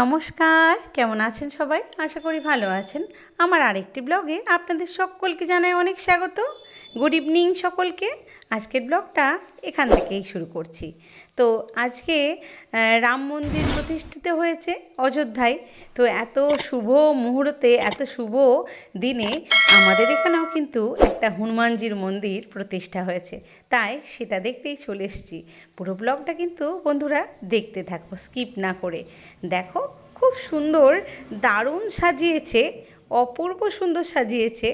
নমস্কার, কেমন আছেন সবাই? আশা করি ভালো আছেন। আমার আরেকটি ব্লগে আপনাদের সকলকে জানাই অনেক স্বাগত। গুড ইভিনিং সকলকে। আজকের ব্লগটা এখান থেকেই শুরু করছি। তো আজকে রাম মন্দির প্রতিষ্ঠিত হয়েছে অযোধ্যায়। তো এত শুভ মুহূর্তে, এত শুভ দিনে আমাদের এখানেও কিন্তু একটা হনুমানজির মন্দির প্রতিষ্ঠা হয়েছে। তাই সেটা দেখতেই চলে এসেছি। পুরো ব্লগটা কিন্তু বন্ধুরা দেখতে থাকো, স্কিপ না করে। দেখো, খুব সুন্দর, দারুণ সাজিয়েছে, অপূর্ব সুন্দর সাজিয়েছে।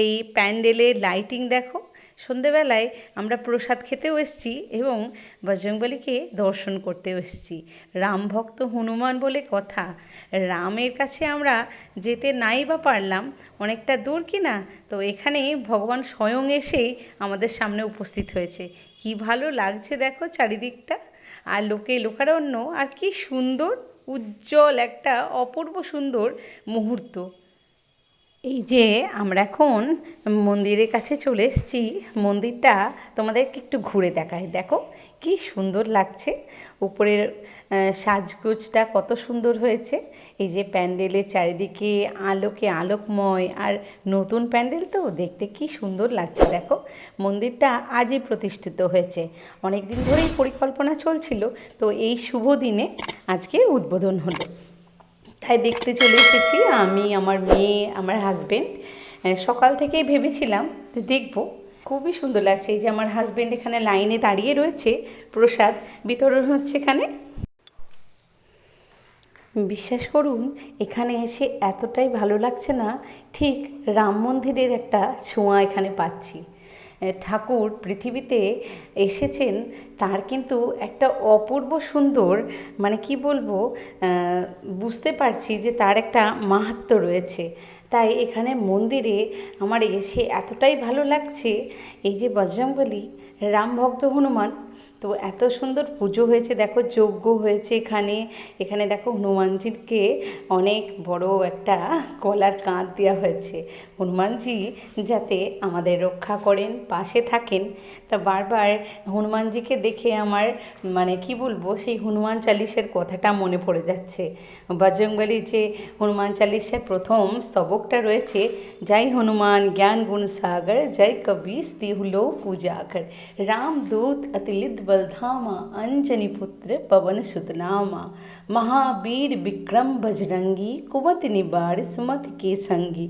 এই প্যান্ডেলের লাইটিং দেখো সন্ধেবেলায় আমরা প্রসাদ খেতেও এসেছি এবং বজরংবলীকে দর্শন করতেও এসেছি। রাম ভক্ত হনুমান বলে কথা। রামের কাছে আমরা যেতে নাই বা পারলাম, অনেকটা দূর কি না? তো এখানে ভগবান স্বয়ং এসেই আমাদের সামনে উপস্থিত হয়েছে। কি ভালো লাগছে দেখো চারিদিকটা। আর লোকে, লোকারণ্য, আর কি সুন্দর, উজ্জ্বল একটা অপূর্ব সুন্দর মুহূর্ত। এই যে আমরা এখন মন্দিরের কাছে চলে এসেছি, মন্দিরটা তোমাদেরকে একটু ঘুরে দেখাই। দেখো, কি সুন্দর লাগছে। উপরের সাজগোজটা কত সুন্দর হয়েছে। এই যে প্যান্ডেলের চারিদিকে আলোকে আলোকময়, আর নতুন প্যান্ডেল তো দেখতে কি সুন্দর লাগছে। দেখো, মন্দিরটা আজই প্রতিষ্ঠিত হয়েছে। অনেক দিন ধরেই পরিকল্পনা চলছিল, তো এই শুভ দিনে আজকে উদ্বোধন হলো। তাই দেখতে চলে এসেছি। আমি, আমার মেয়ে, আমার হাজবেন্ড সকাল থেকেই ভেবেছিলাম দেখব। খুবই সুন্দর লাগছে এই যে আমার হাজবেন্ড এখানে লাইনে দাঁড়িয়ে রয়েছে, প্রসাদ। বিতরণ হচ্ছে এখানে। বিশ্বাস করুন, এখানে এসে এতটাই ভালো লাগছে না, ঠিক রাম মন্দিরের একটা ছোঁয়া এখানে পাচ্ছি। ঠাকুর পৃথিবীতে এসেছেন, তার কিন্তু একটা অপূর্ব সুন্দর মানে কি বলব বুঝতে পারছি যে তার একটা মাহাত্ম রয়েছে। তাই এখানে মন্দিরে আমার এসে এতটাই ভালো লাগছে, এই যে বজরংবলী, রাম ভক্ত হনুমান তো এত সুন্দর পুজো হয়েছে, দেখো যজ্ঞ হয়েছে এখানে। এখানে দেখো হনুমানজিরকে অনেক বড় একটা কলার কাঁধ দেওয়া হয়েছে। হনুমানজি যাতে আমাদের রক্ষা করেন, পাশে থাকেন। তা বারবার হনুমানজিকে দেখে আমার মানে কি বলব, সেই হনুমান চালিশের কথাটা মনে পড়ে যাচ্ছে। বজরঙ্গলি যে হনুমান চালিশের প্রথম স্তবকটা রয়েছে যাই হনুমান জ্ঞান গুণ সাগর, জয় কবি স্তিহুলো পূজাকর রাম দূত অতিলিদ बलधामा अंजनी पुत्र पवन सुत नामा महावीर विक्रम बजरंगी कुमत निबार सुमत के संगी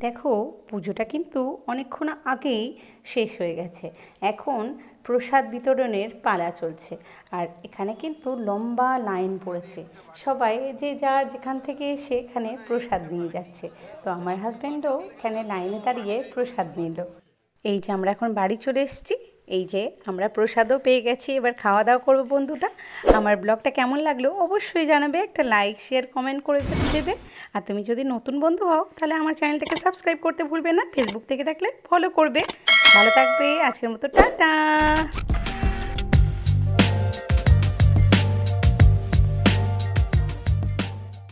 দেখো পুজোটা কিন্তু অনেকক্ষণ আগেই শেষ হয়ে গেছে এখন প্রসাদ বিতরণের পালা চলছে আর এখানে কিন্তু লম্বা লাইন পড়েছে সবাই যে যার যেখান থেকে এসে এখানে প্রসাদ নিয়ে যাচ্ছে তো আমার হাজব্যান্ডও এখানে লাইনে দাঁড়িয়ে প্রসাদ নিল এই যে আমরা এখন বাড়ি চলে এসেছি এই যে, আমরা প্রসাদও পেয়ে গেছি, এবার খাওয়া দাওয়া করব বন্ধুটা। আমার ব্লগটা কেমন লাগল অবশ্যই জানাবে, একটা লাইক, শেয়ার, কমেন্ট করে দেবে। আর তুমি যদি নতুন বন্ধু হও, তাহলে আমার চ্যানেলটাকে সাবস্ক্রাইব করতে ভুলবে না, ফেসবুক থেকে থাকলে ফলো করবে। ভালো থাকবে, আজকের মতো টাটা।